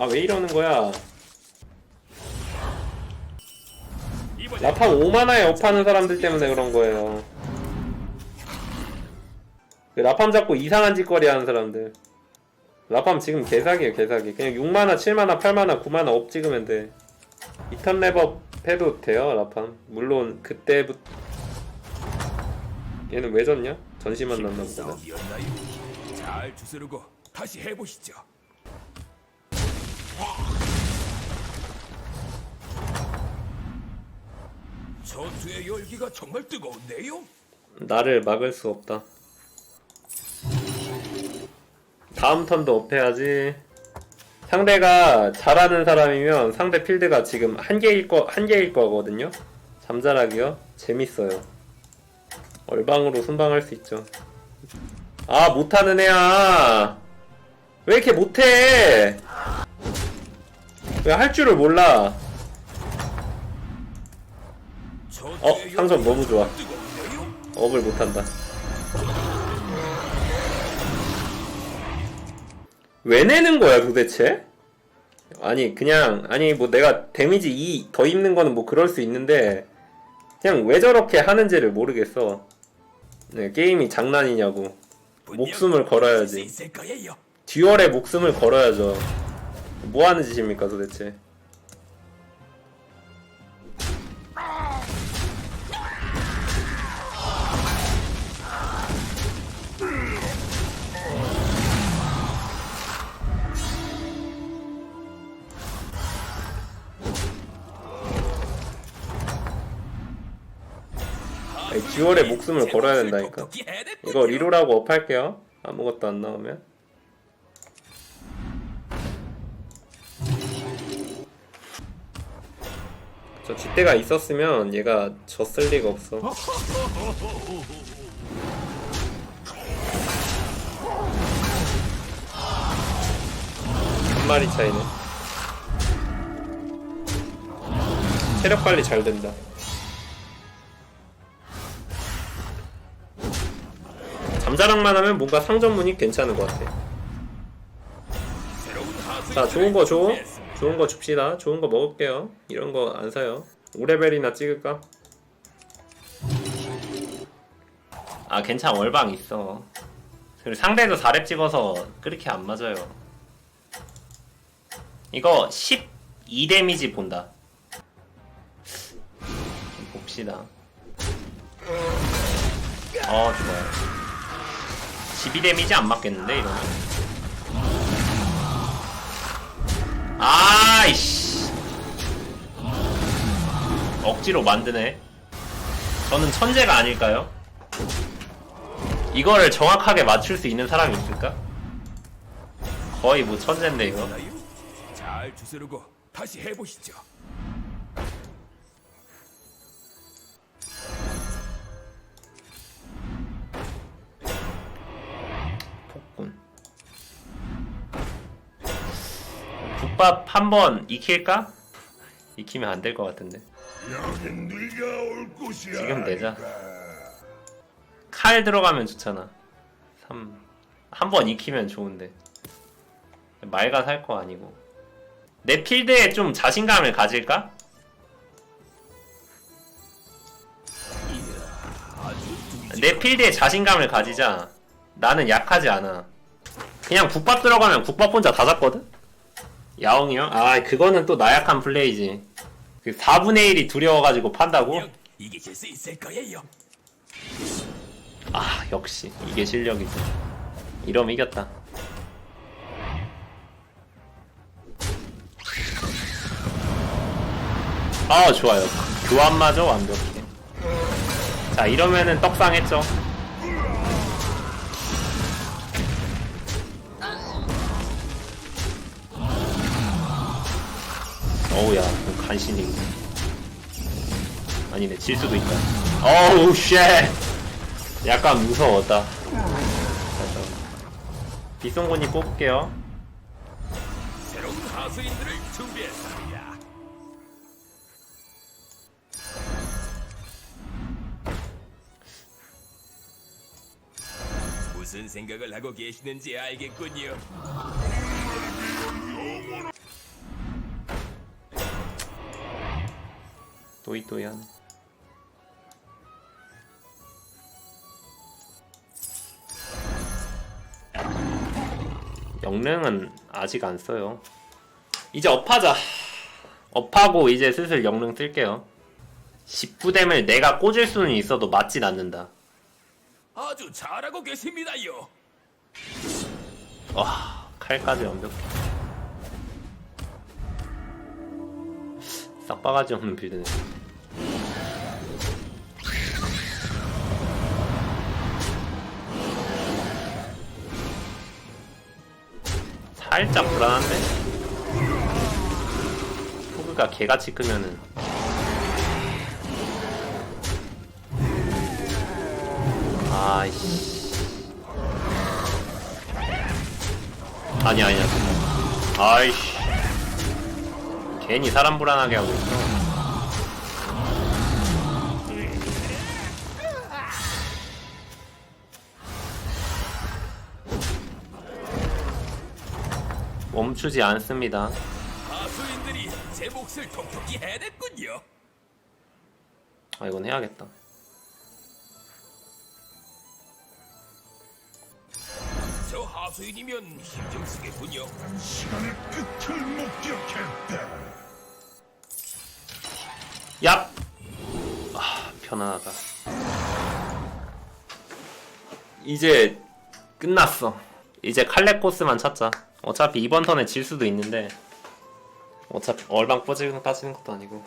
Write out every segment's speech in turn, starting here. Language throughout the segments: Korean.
아 왜 이러는 거야? 라팜 5만화에 업하는 사람들 때문에 그런 거예요. 그 라팜 잡고 이상한 짓거리 하는 사람들. 라팜 지금 개사기에요 개사기. 그냥 6만화 7만화 8만화 9만화 업 찍으면 돼. 이턴 랩업 해도 돼요 라팜? 물론 그때부터 얘는 왜 졌냐? 전시만 났나 보다? 잘 다시 해보시죠. 전투의 열기가 정말 뜨거운데요? 나를 막을 수 없다. 다음 턴도 업해야지. 상대가 잘하는 사람이면 상대 필드가 지금 한 개일 거, 한 개일 거거든요? 잠자라기요? 재밌어요. 얼방으로 순방할 수 있죠. 아, 못하는 애야! 왜 이렇게 못해! 왜 할 줄을 몰라? 어, 상점 너무 좋아. 업을 못한다. 왜 내는 거야 도대체? 아니 그냥 아니 뭐 내가 데미지 2 더 입는 거는 뭐 그럴 수 있는데 그냥 왜 저렇게 하는지를 모르겠어. 네, 게임이 장난이냐고. 목숨을 걸어야지. 듀얼에 목숨을 걸어야죠. 뭐 하는 짓입니까 도대체? 듀얼에 목숨을 걸어야 된다니까. 이거 리로라고 업할게요. 아무것도 안 나오면. 저 쥐대가 있었으면 얘가 졌을 리가 없어. 한 마리 차이네. 체력 관리 잘 된다. 잠자랑만 하면 뭔가 상점문이 괜찮은 것 같아. 자, 좋은 거 줘. 좋은 거 줍시다. 좋은 거 먹을게요. 이런 거 안 사요. 5레벨이나 찍을까? 아, 괜찮아. 월방 있어. 그리고 상대도 4렙 찍어서 그렇게 안 맞아요. 이거 12 데미지 본다. 좀 봅시다. 어, 좋아요. 12 데미지 안 맞겠는데, 이러면? 아이씨. 억지로 만드네. 저는 천재가 아닐까요? 이거를 정확하게 맞출 수 있는 사람이 있을까? 거의 뭐 천재인데 이거. 잘 주스르고 다시 해보시죠. 국밥 한 번 익힐까? 익히면 안 될 것 같은데. 지금 내자. 칼 들어가면 좋잖아. 3. 한 번 익히면 좋은데. 말가 살 거 아니고. 내 필드에 좀 자신감을 가질까? 내 필드에 자신감을 가지자. 나는 약하지 않아. 그냥 국밥 들어가면 국밥 혼자 다 잡거든? 야옹이요? 아, 그거는 또 나약한 플레이지. 그 4분의 1이 두려워가지고 판다고? 영 이기실 수 있을 거예요. 아 역시 이게 실력이지 이러면 이겼다 아 좋아요 교환마저 완벽해 자 이러면은 떡상했죠 어우야 그 간신히 아니네 질 수도 있다 어우 쉣 약간 무서웠다. 비송곤이 뽑을게요. 새로운 하수인들을 준비했습니다. 무슨 생각을 하고 계시는지 알겠군요. 또이또이하네. 영능은 아직 안 써요. 이제 업하자. 업하고 이제 슬슬 영능 쓸게요. 19뎀을 내가 꽂을 수는 있어도 맞진 않는다. 아주 잘하고 계십니다요. 와, 칼까지 완벽해. 싹 바가지 없는 빌드네. 살짝 불안한데? 포그가 개같이 크면은 아이씨 아니 아니야 아이씨 괜히 사람 불안하게 하고 있어 멈추지 않습니다 하수인들이 제 몫을 톡톡히 해냈군요. 아 이건 해야겠다 저 하수인이면 힘 좀 쓰겠군요. 시간의 끝을 목격했다. 얍! 아 편안하다. 이제 끝났어. 이제 칼레 코스만 찾자. 어차피 이번 턴에 질 수도 있는데. 어차피 얼방 빠지는 빠지는 것도 아니고.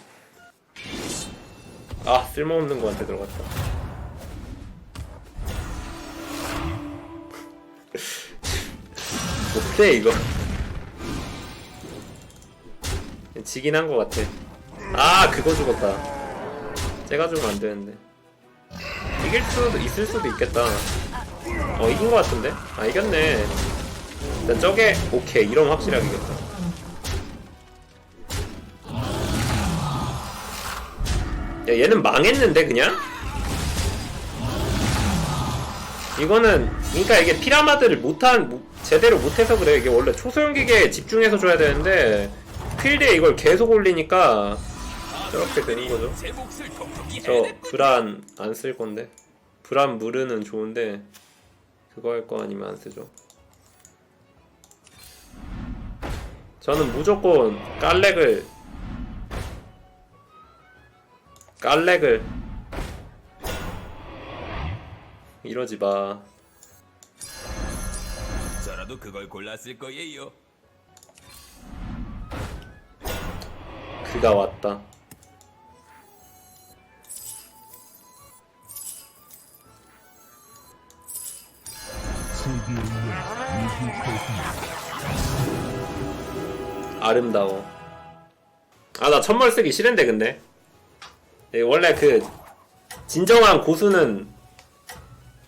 아 쓸모없는 거한테 들어갔다. 못해 이거. 지긴 한거 같아 아 그거 죽었다. 제가 죽으면 안 되는데. 이길 수도 있을 수도 있겠다. 어 이긴 거 같은데? 아 이겼네. 일단 저게 오케이. 이러면 확실하게 이겼다. 야 얘는 망했는데 그냥? 이거는 그러니까 이게 피라마드를 못한 못- 제대로 못해서 그래. 이게 원래 초소형 기계에 집중해서 줘야 되는데 필드에 이걸 계속 올리니까 저렇게 되는 거죠. 저. 브란 안쓸 건데 브란 무르는 좋은데 그거 할 거 아니면 안 쓰죠. 저는 무조건 깔렉을 깔렉을 이러지 마. 저라도 그걸 골랐을 거예요. 그가 왔다. 아름다워. 아, 나 천벌 쓰기 싫은데, 근데. 네, 원래 그, 진정한 고수는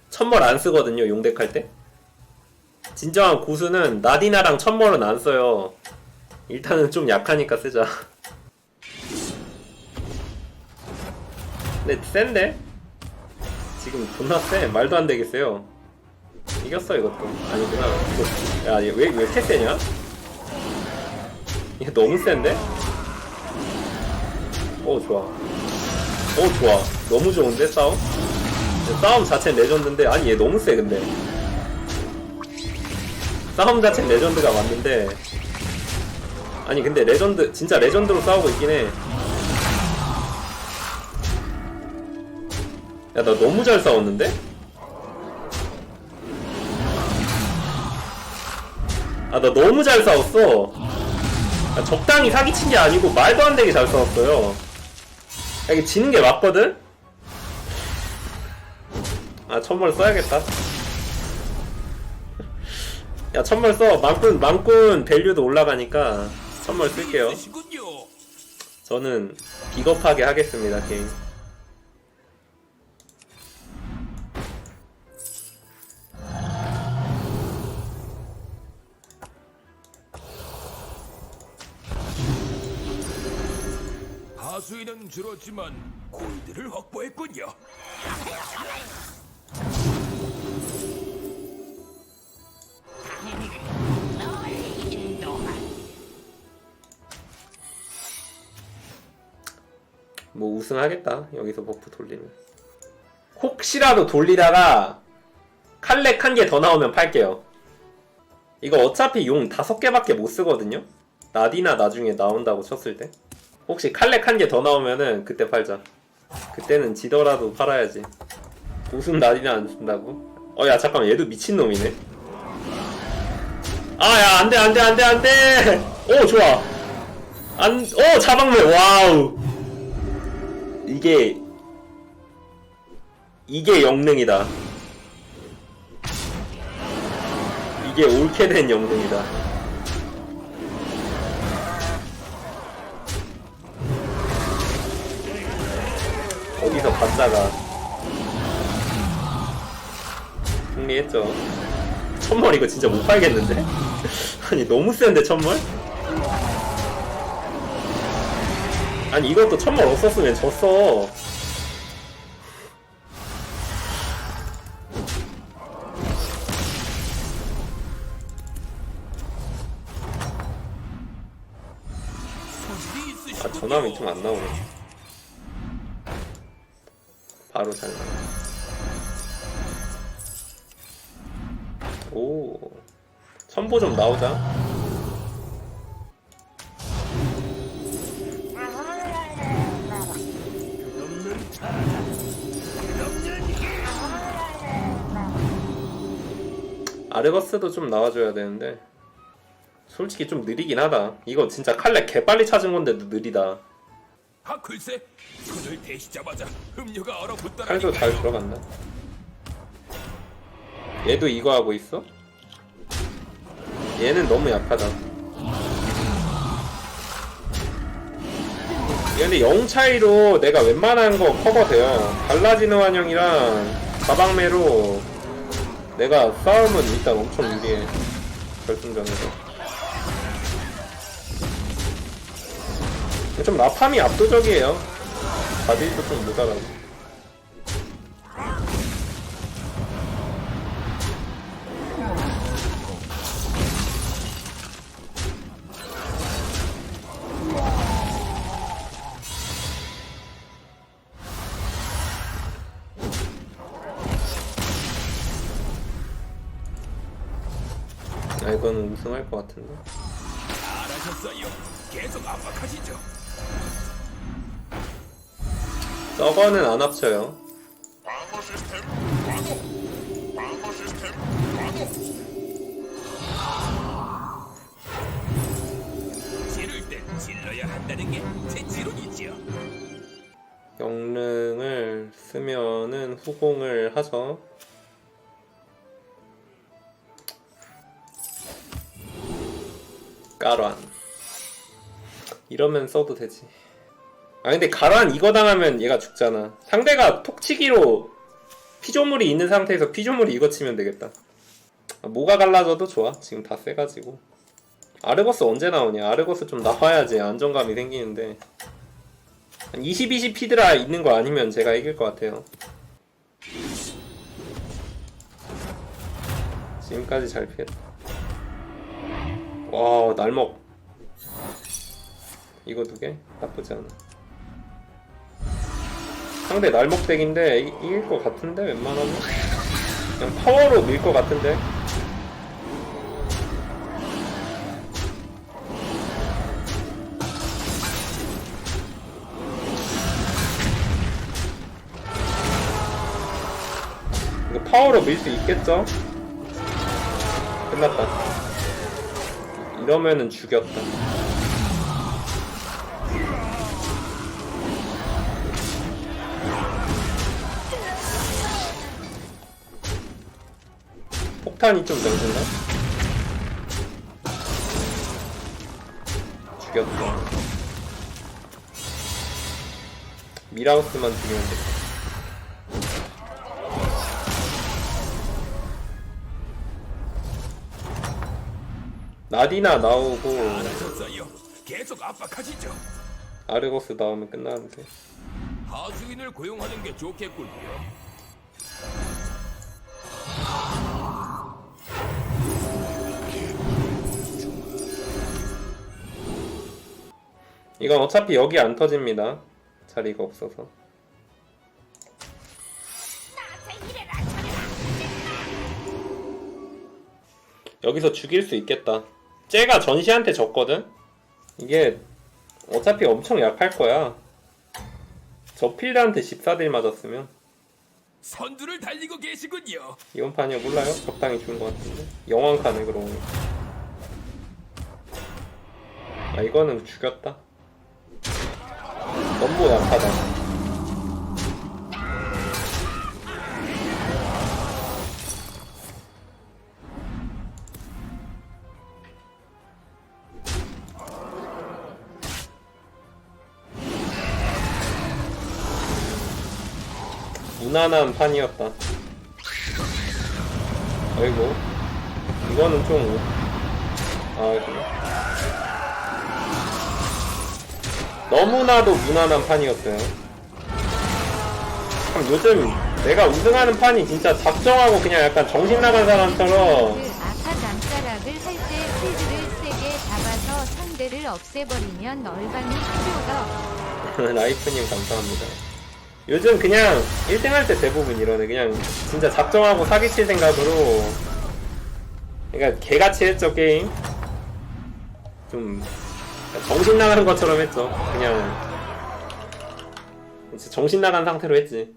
천벌 안 쓰거든요, 용덱 할 때. 진정한 고수는 나디나랑 천벌은 안 써요. 일단은 좀 약하니까 쓰자. 근데 센데? 지금 존나 세. 말도 안 되겠어요. 이겼어, 이것도. 아니구나. 야, 얘 왜, 왜 이렇게 세냐? 이게 너무 센데? 오, 좋아. 오, 좋아. 너무 좋은데, 싸움? 싸움 자체는 레전드인데, 아니, 얘 너무 세, 근데. 싸움 자체는 레전드가 맞는데, 아니, 근데 레전드, 진짜 레전드로 싸우고 있긴 해. 야, 나 너무 잘 싸웠는데? 아, 나 너무 잘 싸웠어. 야, 적당히 사기친 게 아니고 말도 안 되게 잘 싸웠어요. 야, 이게 지는 게 맞거든? 아, 천벌 써야겠다. 야, 천벌 써. 망꾼, 망꾼 밸류도 올라가니까 천벌 쓸게요. 저는 비겁하게 하겠습니다, 게임. 수인은 줄었지만 골드를 확보했군요. 뭐 우승하겠다 여기서 버프 돌리면. 혹시라도 돌리다가 칼렉 한 개 더 나오면 팔게요. 이거 어차피 용 다섯 개밖에 못 쓰거든요? 나디나 나중에 나온다고 쳤을 때 혹시 칼렉 한 개 더 나오면은 그때 팔자. 그때는 지더라도 팔아야지. 우승 나디나 안 쓴다고? 어 야 잠깐만. 얘도 미친놈이네. 아 야 안 돼 안 돼 안 돼 안 돼! 오 좋아. 안 오 자방매 와우. 이게 이게 영능이다. 이게 옳게 된 영능이다 어디서 봤다가 승리했죠 천멀 이거 진짜 못 팔겠는데? 아니 너무 센데 천멀? 아니 이것도 천멀 없었으면 졌어 아. 전화음이 좀 안 나오네 바로 잘 나와 오. 첨보 좀 나오자. 아르거스도 좀 나와줘야 되는데. 솔직히 좀 느리긴 하다. 이거 진짜 칼렉 개빨리 찾은 건데도 느리다 아 글쎄. 손을 대시자마자 음료가 얼어붙더라니까요. 칼도 잘 들어간다 얘도 이거 하고 있어? 얘는 너무 약하다. 근데 영 차이로 내가 웬만한 거 커버돼요. 갈라지는 환영이랑 가방매로 내가 싸움은 일단 엄청 유리해. 결승전에서 좀 라팜이 압도적이에요 바딜도 좀 모자라고 아 이거는 우승할 것 같은데 잘하셨어요. 계속 압박하시죠. 저거는 안 합쳐요. 영능을 쓰면은 후공을 하죠. 가란. 이러면 써도 되지 아 근데 가란 이거 당하면 얘가 죽잖아 상대가 톡치기로 피조물이 있는 상태에서 피조물이 이거 치면 되겠다 아, 뭐가 갈라져도 좋아 지금 다 세가지고 아르거스 언제 나오냐 아르거스 좀 나와야지 안정감이 생기는데 한 20, 20 피드라 있는 거 아니면 제가 이길 것 같아요. 지금까지 잘 피했다. 와, 날먹. 이거 두 개? 나쁘지 않아. 상대 날먹 덱인데 이- 이길 것 같은데 웬만하면? 그냥 파워로 밀 것 같은데? 이거 파워로 밀 수 있겠죠? 끝났다. 이러면은 죽였다. 폭탄이 좀 넘친다? 죽였다. 미라우스만 죽이면 돼. 나디나 나오고. 아르고스 나오면 끝나는데 하수인을 고용하는 게 좋겠군요. 이건 어차피 여기 안 터집니다. 자리가 없어서. 여기서 죽일 수 있겠다. 쟤가 전시한테 졌거든? 이게 어차피 엄청 약할 거야. 저 필드한테 14딜 맞았으면. 선두를 달리고 계시군요. 이번 판이야 몰라요? 적당히 죽은 것 같은데. 영왕카네 그러고 아 이거는 죽였다 너무 약하다. 무난한 판이었다. 아이고. 이거는 좀 아, 그래. 너무나도 무난한 판이었어요. 참 요즘 내가 우승하는 판이 진짜 작정하고 그냥 약간 정신 나간 사람처럼 그 아까 남자락을 할 때 필드를 세게 잡아서 상대를 없애버리면 얼방이 필요가 라이프님 감사합니다. 요즘 그냥 1등 할 때 대부분 이러네. 그냥 진짜 작정하고 사기칠 생각으로. 그러니까 개같이 했죠, 게임. 좀 정신 나가는 것처럼 했죠. 그냥 진짜 정신 나간 상태로 했지.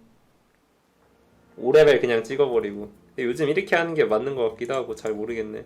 5레벨 그냥 찍어버리고. 근데 요즘 이렇게 하는 게 맞는 것 같기도 하고 잘 모르겠네.